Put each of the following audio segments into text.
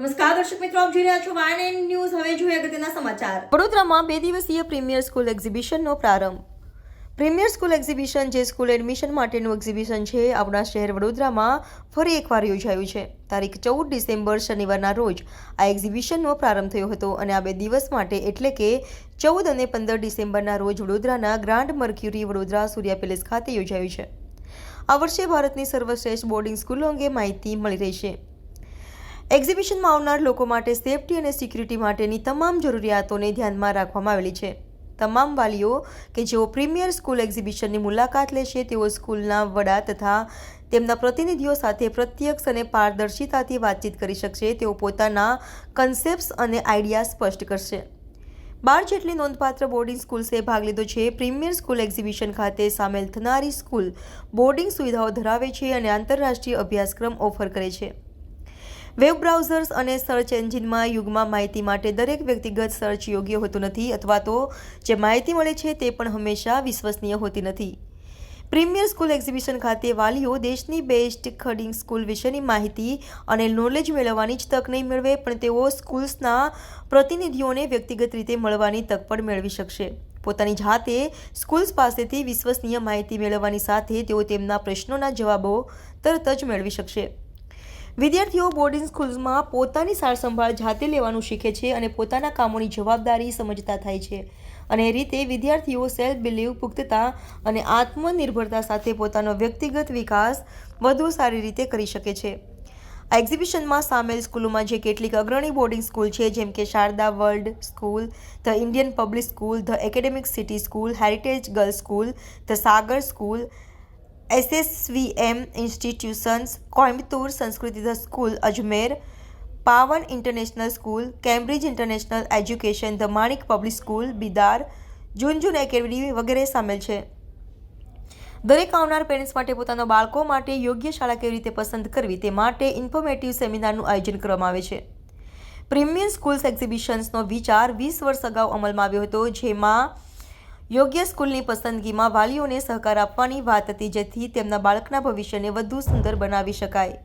નમસ્કાર, દર્શક મિત્રો, આપ જોઈ રહ્યા છો વાયન ન્યૂઝ હવે જોઈએ અગત્યના સમાચાર. વડોદરામાં બે દિવસીય પ્રીમિયર સ્કૂલ એક્ઝિબિશનનો પ્રારંભ. પ્રીમિયર સ્કૂલ એક્ઝિબિશન જે સ્કૂલ એડમિશન માટેનું એક્ઝિબિશન છે આપણા શહેર વડોદરામાં ફરી એકવાર યોજાયું છે. તારીખ ચૌદ ડિસેમ્બર, શનિવારના રોજ આ એક્ઝિબિશનનો પ્રારંભ થયો હતો અને આ બે દિવસ માટે એટલે કે ચૌદ અને પંદર ડિસેમ્બરના રોજ વડોદરાના grand Mercure Vadodara Surya palace ખાતે યોજાયું છે. આ વર્ષે ભારતની સર્વશ્રેષ્ઠ બોર્ડિંગ સ્કૂલો અંગે માહિતી મળી રહી છે. એક્ઝિબિશનમાં આવનાર લોકો માટે સેફટી અને સિક્યુરિટી માટેની તમામ જરૂરિયાતોને ધ્યાનમાં રાખવામાં આવેલી છે. તમામ વાલીઓ કે જેઓ પ્રીમિયર સ્કૂલ એક્ઝિબિશનની મુલાકાત લેશે, તેઓ સ્કૂલના વડા તથા તેમના પ્રતિનિધિઓ સાથે પ્રત્યક્ષ અને પારદર્શિતાથી વાતચીત કરી શકશે. તેઓ પોતાના કન્સેપ્ટ્સ અને આઈડિયા સ્પષ્ટ કરશે. બાર જેટલી નોંધપાત્ર બોર્ડિંગ સ્કૂલ્સે ભાગ લીધો છે. પ્રીમિયર સ્કૂલ એક્ઝિબિશન ખાતે સામેલ થનારી સ્કૂલ બોર્ડિંગ સુવિધાઓ ધરાવે છે અને આંતરરાષ્ટ્રીય અભ્યાસક્રમ ઓફર કરે છે. વેબ બ્રાઉઝર્સ અને સર્ચ એન્જિનમાં યુગમાં માહિતી માટે દરેક વ્યક્તિગત સર્ચ યોગ્ય હોતું નથી અથવા તો જે માહિતી મળે છે તે પણ હંમેશા વિશ્વસનીય હોતી નથી. પ્રીમિયર સ્કૂલ એક્ઝિબિશન ખાતે વાલીઓ દેશની બેસ્ટ ખડિંગ સ્કૂલ વિશેની માહિતી અને નોલેજ મેળવવાની જ તક નહીં મેળવે, પણ તેઓ સ્કૂલ્સના પ્રતિનિધિઓને વ્યક્તિગત રીતે મળવાની તક પણ મેળવી શકશે. પોતાની જાતે સ્કૂલ્સ પાસેથી વિશ્વસનીય માહિતી મેળવવાની સાથે તેઓ તેમના પ્રશ્નોના જવાબો તરત જ મેળવી શકશે. વિદ્યાર્થીઓ બોર્ડિંગ સ્કૂલ્સમાં પોતાની સારસંભાળ જાતે લેવાનું શીખે છે અને પોતાના કામોની જવાબદારી સમજતા થાય છે. અને એ રીતે વિદ્યાર્થીઓ સેલ્ફ બિલીવ પુખ્તતા અને આત્મનિર્ભરતા સાથે પોતાનો વ્યક્તિગત વિકાસ વધુ સારી રીતે કરી શકે છે. આ એક્ઝિબિશનમાં સામેલ સ્કૂલોમાં જે કેટલીક અગ્રણી બોર્ડિંગ સ્કૂલ છે, જેમ કે Sharda world school, the Indian public school, the academic city school, heritage girls school, the Sagar school SSVM institutions Coimbatore Sanskriti school Ajmer Pawan international school Cambridge international education the Manik public school Bidar Jhunjhunu academy વગેરે સામેલ છે. દરેક આવનાર parents માટે પોતાના બાળકો માટે યોગ્ય શાળા કેવી રીતે પસંદ કરવી તે માટે ઇન્ફોર્મેટિવ સેમિનારનું આયોજન કરવામાં આવે છે. પ્રીમિયર સ્કૂલ્સ એક્ઝિબિશન્સનો વિચાર વીસ વર્ષ અગાઉ અમલમાં આવ્યો હતો, જેમાં યોગ્ય સ્કૂલની પસંદગીમાં વાલીઓને સહકાર આપવાની વાત હતી, જેથી તેમના બાળકના ભવિષ્યને વધુ સુંદર બનાવી શકાય.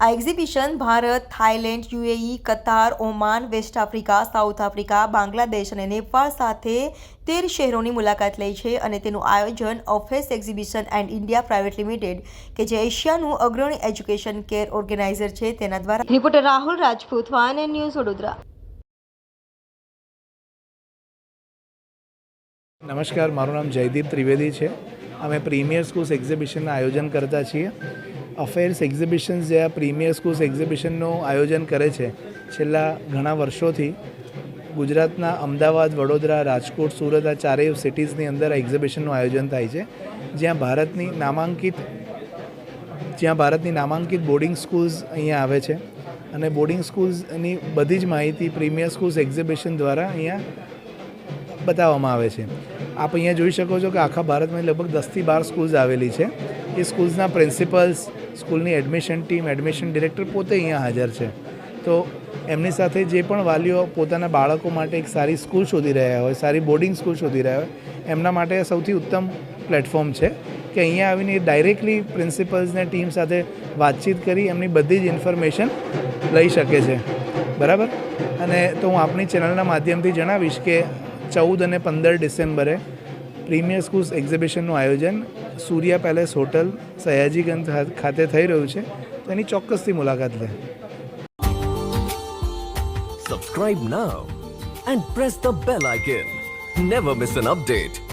આ exhibition Bharat, Thailand, UAE, Qatar, Oman, west Africa, south Africa, Bangladesh અને નેપાળ સાથે તેર શહેરોની મુલાકાત લે છે અને તેનું આયોજન ઓફેસ exhibition and India private limited, કે જે એશિયાનું અગ્રણી એજ્યુકેશન કેર ઓર્ગેનાઇઝર છે, તેના દ્વારા રિપોર્ટર રાહુલ રાજપૂત, વાન ન્યૂઝ વડોદરા. નમસ્કાર, મારું નામ જયદીપ ત્રિવેદી છે. અમે પ્રીમિયર સ્કૂલ્સ એક્ઝિબિશનનું આયોજન કરતા છીએ. અફેર્સ એક્ઝિબિશન્સ જે આ પ્રીમિયર સ્કૂલ્સ એક્ઝિબિશનનું આયોજન કરે છે, છેલ્લા ઘણા વર્ષોથી ગુજરાતના અમદાવાદ, વડોદરા, રાજકોટ, સુરત આ ચારેય સિટીઝની અંદર એક્ઝિબિશનનું આયોજન થાય છે. જ્યાં ભારતની નામાંકિત, જ્યાં ભારતની નામાંકિત બોર્ડિંગ સ્કૂલ્સ અહીંયા આવે છે. અને બોર્ડિંગ સ્કૂલ્સની બધી જ માહિતી પ્રીમિયર સ્કૂલ્સ એક્ઝિબિશન દ્વારા અહીંયા બતાવવામાં આવે છે. આપ અહીંયા જોઈ શકો છો કે આખા ભારતમાં લગભગ દસથી બાર સ્કૂલ્સ આવેલી છે. એ સ્કૂલ્સના પ્રિન્સિપલ્સ સ્કૂલની એડમિશન ટીમ એડમિશન ડિરેક્ટર પોતે અહીંયા હાજર છે. તો એમની સાથે જે પણ વાલીઓ પોતાના બાળકો માટે એક સારી સ્કૂલ શોધી રહ્યા હોય, સારી બોર્ડિંગ સ્કૂલ શોધી રહ્યા હોય, એમના માટે સૌથી ઉત્તમ પ્લેટફોર્મ છે કે અહીંયા આવીને ડાયરેક્ટલી પ્રિન્સિપલ્સને ટીમ સાથે વાતચીત કરી એમની બધી જ ઇન્ફોર્મેશન લઈ શકે છે. બરાબર? અને તો હું આપણી ચેનલના માધ્યમથી જણાવીશ કે ચૌદ અને પંદર ડિસેમ્બરે પ્રીમિયર સ્કૂલ્સ એક્ઝિબિશનનું આયોજન સૂર્યા પેલેસ હોટલ સયાજીગંજ ખાતે થઈ રહ્યું છે. તેની ચોક્કસથી મુલાકાત લે. Subscribe now and press the bell icon never miss an update.